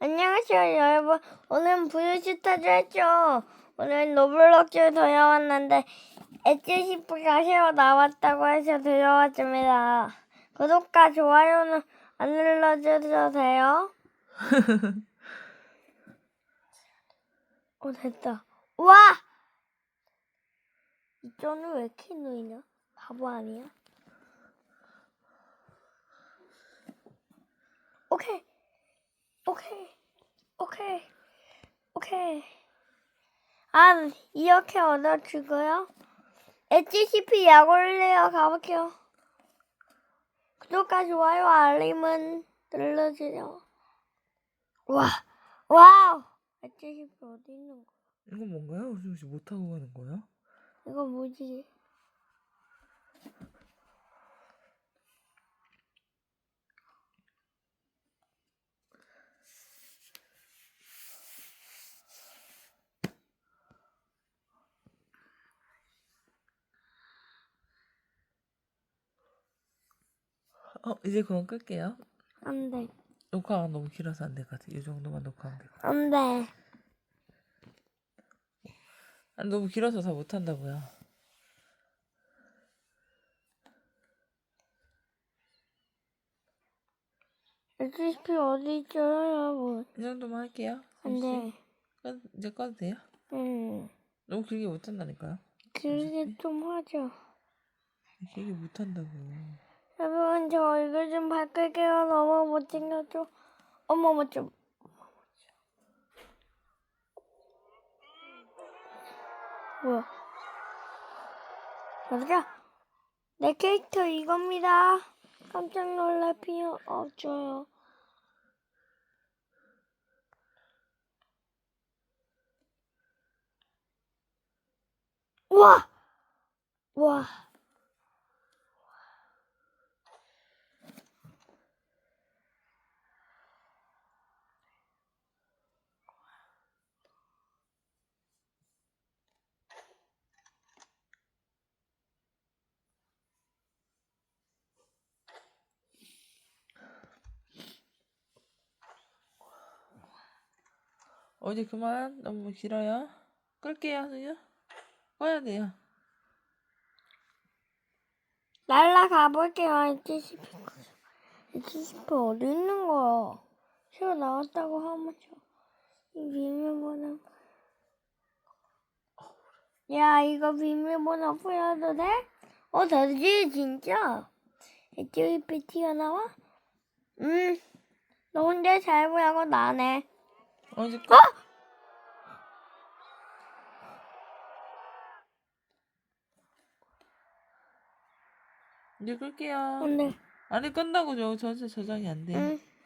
안녕하세요 여러분. 오늘 브루스타즈 했죠? 오늘 노블록즈 들어왔는데 엣지시프가 새로 나왔다고 해서 들어왔습니다. 구독과 좋아요는 안 눌러주셔도 돼요. 오 됐다. 우와! 이쪽은 왜 이렇게 놓이냐? 바보 아니야? 오케이 오케이, 오케이, 오케이. 아, 이렇게 얻어주고요. HCP 약올래요. 가볼게요. 구독과 좋아요, 알림은 눌러주세요. 와, 와우! HCP 어디 있는 거야? 이건 뭔가요? 혹시 못 타고 가는 거야? 이거 뭐지? 어 이제 그만 끌게요. 안 돼. 녹화가 너무 길어서 안 될 것 같아. 이 정도만 녹화하면 될것 같아. 안 돼. 아, 너무 길어서 다 못한다고요. HCP 어디 있죠, 여러분? 이 정도만 할게요. 안 돼. 꺼, 이제 꺼도 돼요? 음, 너무 길게 못한다니까요. 길게 좀 하죠. 길게 못한다고. 여러분 저 얼굴 좀 바꿀게요. 너무 못생겼죠? 어머 뭐 좀. 뭐야? 맞아? 내 캐릭터 이겁니다. 깜짝 놀랄 필요 없어요. 우와! 우와! 어, 이제 그만. 너무 길어요. 끌게요, 그죠? 꺼야 돼요. 날라가 볼게요. HCP. HCP 어디 있는 거야? 새로 나왔다고 하면서 이 비밀번호. 야 이거 비밀번호 풀어도 돼? 어 되지 진짜. HCP 튀어나와? 음. 너 혼자 잘 보라고 나네. 어, 이제 꺼. 어? 이제 끌게요. 근데 아니, 끈다고 저 전체 저장이 안 돼. 응.